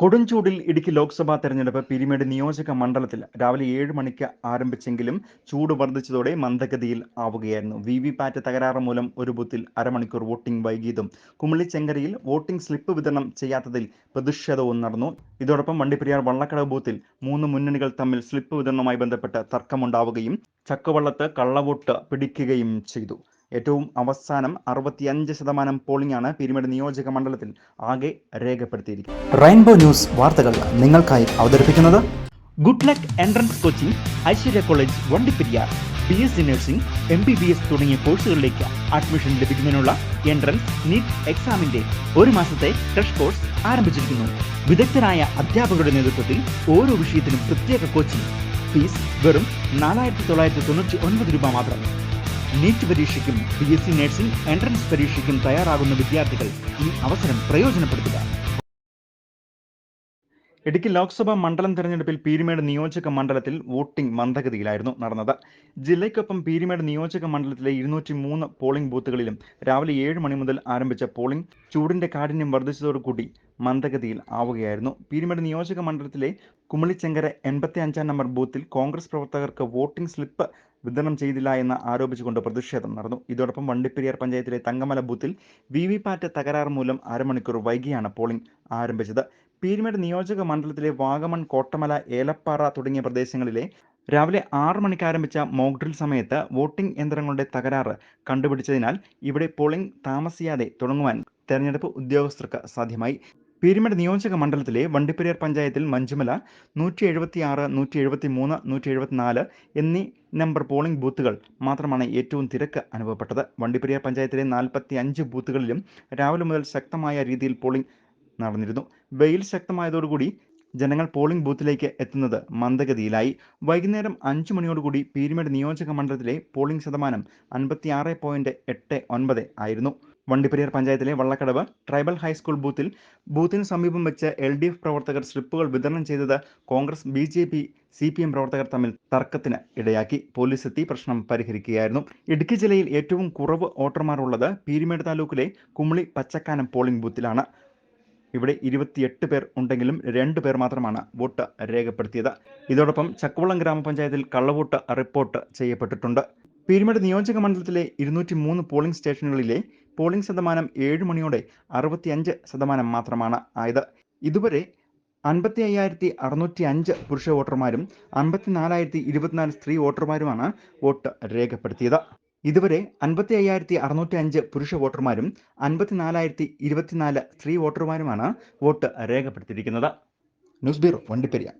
കൊടുംചൂടിൽ ഇടുക്കി ലോക്സഭാ തെരഞ്ഞെടുപ്പ് പിരിമേട് നിയോജക മണ്ഡലത്തിൽ രാവിലെ ഏഴ് മണിക്ക് ആരംഭിച്ചെങ്കിലും ചൂട് വർദ്ധിച്ചതോടെ മന്ദഗതിയിൽ ആവുകയായിരുന്നു. വി വി പാറ്റ് തകരാറ് മൂലം ഒരു ബൂത്തിൽ അരമണിക്കൂർ വോട്ടിംഗ് വൈകിയതും കുമിളിച്ചെങ്കരയിൽ വോട്ടിംഗ് സ്ലിപ്പ് വിതരണം ചെയ്യാത്തതിൽ പ്രതിഷേധവും നടന്നു. ഇതോടൊപ്പം വണ്ടിപ്പെരിയാർ വള്ളക്കടവ് ബൂത്തിൽ മൂന്ന് മുന്നണികൾ തമ്മിൽ സ്ലിപ്പ് വിതരണവുമായി ബന്ധപ്പെട്ട് തർക്കമുണ്ടാവുകയും ചക്കവള്ളത്ത് കള്ളവോട്ട് പിടിക്കുകയും ചെയ്തു. ഏറ്റവും അവസാനം അറുപത്തിയഞ്ച് ശതമാനം പോളിംഗ് ആണ് പിരിമേട് നിയോജക മണ്ഡലത്തിൽ ആകെ രേഖപ്പെടുത്തിയിരിക്കുന്നത്. റെയിൻബോ ന്യൂസ് വാർത്തകൾ നിങ്ങൾക്കായി അവതരിപ്പിക്കുന്നത് good luck entrance coaching Aishwarya college Vandiperiyar. B S C nursing M B B S തുടങ്ങിയ കോഴ്സുകളിലേക്ക് അഡ്മിഷൻ ലഭിക്കുന്നതിനുള്ള എൻട്രൻസ് നീറ്റ് എക്സാമിന്റെ ഒരു മാസത്തെ ക്രഷ് കോഴ്സ് ആരംഭിച്ചിരിക്കുന്നു. വിദഗ്ധരായ അധ്യാപകരുടെ നേതൃത്വത്തിൽ ഓരോ വിഷയത്തിനും പ്രത്യേക കോച്ചിംഗ് ഫീസ് വെറും നാലായിരത്തി തൊള്ളായിരത്തി തൊണ്ണൂറ്റി ഒൻപത് രൂപ മാത്രം. NEET പരീക്ഷയ്ക്കും B S C nursing entrance പരീക്ഷയ്ക്കും തയ്യാറാകുന്ന വിദ്യാർത്ഥികൾ ഈ അവസരം പ്രയോജനപ്പെടുത്തുക. ഇടുക്കി ലോക്സഭാ മണ്ഡലം തെരഞ്ഞെടുപ്പിൽ പീരുമേട് നിയോജക മണ്ഡലത്തിൽ വോട്ടിംഗ് മന്ദഗതിയിലായിരുന്നു നടന്നത്. ജില്ലയ്ക്കൊപ്പം പീരുമേട് നിയോജക മണ്ഡലത്തിലെ ഇരുന്നൂറ്റി മൂന്ന് പോളിംഗ് ബൂത്തുകളിലും രാവിലെ ഏഴ് മണി മുതൽ ആരംഭിച്ച പോളിംഗ് ചൂടിന്റെ കാഠിന്യം വർദ്ധിച്ചതോടുകൂടി മന്ദഗതിയിൽ ആവുകയായിരുന്നു. പീരുമേട് നിയോജക മണ്ഡലത്തിലെ കുമളിച്ചെങ്കര എൺപത്തി അഞ്ചാം നമ്പർ ബൂത്തിൽ കോൺഗ്രസ് പ്രവർത്തകർക്ക് വോട്ടിംഗ് സ്ലിപ്പ് വിതരണം ചെയ്തില്ല എന്ന് ആരോപിച്ചുകൊണ്ട് പ്രതിഷേധം നടന്നു. ഇതോടൊപ്പം വണ്ടിപ്പെരിയാർ പഞ്ചായത്തിലെ തങ്കമല ബൂത്തിൽ വി വി പാറ്റ് തകരാർ മൂലം അരമണിക്കൂർ വൈകിയാണ് പോളിംഗ് ആരംഭിച്ചത്. പീരുമേട് നിയോജക മണ്ഡലത്തിലെ വാഗമൺ കോട്ടമല ഏലപ്പാറ തുടങ്ങിയ പ്രദേശങ്ങളിലെ രാവിലെ ആറ് മണിക്ക് ആരംഭിച്ച മോക്ക് ഡ്രിൽ സമയത്ത് വോട്ടിംഗ് യന്ത്രങ്ങളുടെ തകരാറ് കണ്ടുപിടിച്ചതിനാൽ ഇവിടെ പോളിംഗ് താമസിയാതെ തുടങ്ങുവാൻ തെരഞ്ഞെടുപ്പ് ഉദ്യോഗസ്ഥർക്ക് സാധ്യമായി. പീരുമേട് നിയോജക മണ്ഡലത്തിലെ വണ്ടിപ്പെരിയാർ പഞ്ചായത്തിൽ മഞ്ചുമല നൂറ്റി എഴുപത്തി ആറ് നൂറ്റി എഴുപത്തി മൂന്ന് നൂറ്റി എഴുപത്തിനാല് എന്നീ നമ്പർ പോളിംഗ് ബൂത്തുകൾ മാത്രമാണ് ഏറ്റവും തിരക്ക് അനുഭവപ്പെട്ടത്. വണ്ടിപ്പെരിയാർ പഞ്ചായത്തിലെ നാൽപ്പത്തി അഞ്ച് ബൂത്തുകളിലും രാവിലെ മുതൽ ശക്തമായ രീതിയിൽ പോളിംഗ് നടന്നിരുന്നു. വെയിൽ ശക്തമായതോടുകൂടി ജനങ്ങൾ പോളിംഗ് ബൂത്തിലേക്ക് എത്തുന്നത് മന്ദഗതിയിലായി. വൈകുന്നേരം അഞ്ചു മണിയോടുകൂടി പീരുമേട് നിയോജക മണ്ഡലത്തിലെ പോളിംഗ് ശതമാനം അൻപത്തിയാറ് പോയിന്റ് എട്ട് ഒൻപത് ആയിരുന്നു. വണ്ടിപ്പെരിയാർ പഞ്ചായത്തിലെ വള്ളക്കടവ് ട്രൈബൽ ഹൈസ്കൂൾ ബൂത്തിൽ ബൂത്തിന് സമീപം വെച്ച് എൽ ഡി എഫ് പ്രവർത്തകർ സ്ലിപ്പുകൾ വിതരണം ചെയ്തത് Congress B J P C P M പ്രവർത്തകർ തമ്മിൽ തർക്കത്തിന് ഇടയാക്കി. പോലീസ് എത്തി പ്രശ്നം പരിഹരിക്കുകയായിരുന്നു. ഇടുക്കി ജില്ലയിൽ ഏറ്റവും കുറവ് വോട്ടർമാരുള്ളത് പീരുമേട് താലൂക്കിലെ കുമളി പച്ചക്കാനം പോളിംഗ് ബൂത്തിലാണ്. ഇവിടെ ഇരുപത്തിയെട്ട് പേർ ഉണ്ടെങ്കിലും രണ്ട് പേർ മാത്രമാണ് വോട്ട് രേഖപ്പെടുത്തിയത്. ഇതോടൊപ്പം ചക്കുവളം ഗ്രാമപഞ്ചായത്തിൽ കള്ളവോട്ട് റിപ്പോർട്ട് ചെയ്യപ്പെട്ടിട്ടുണ്ട്. പീരുമേട് നിയോജക മണ്ഡലത്തിലെ ഇരുന്നൂറ്റി മൂന്ന് പോളിംഗ് സ്റ്റേഷനുകളിലെ പോളിംഗ് ശതമാനം ഏഴ് മണിയോടെ അറുപത്തിയഞ്ച് ശതമാനം മാത്രമാണ് ആയത്. ഇതുവരെ അൻപത്തി അയ്യായിരത്തി അറുന്നൂറ്റി അഞ്ച് പുരുഷ വോട്ടർമാരും അൻപത്തിനാലായിരത്തി ഇരുപത്തിനാല് സ്ത്രീ വോട്ടർമാരുമാണ് വോട്ട് രേഖപ്പെടുത്തിയത്. ഇതുവരെ അൻപത്തി അയ്യായിരത്തി അറുന്നൂറ്റി അഞ്ച് പുരുഷ വോട്ടർമാരും അൻപത്തിനാലായിരത്തി ഇരുപത്തിനാല് സ്ത്രീ വോട്ടർമാരുമാണ് വോട്ട് രേഖപ്പെടുത്തിയിരിക്കുന്നത്. News bureau വണ്ടിപ്പെരിയ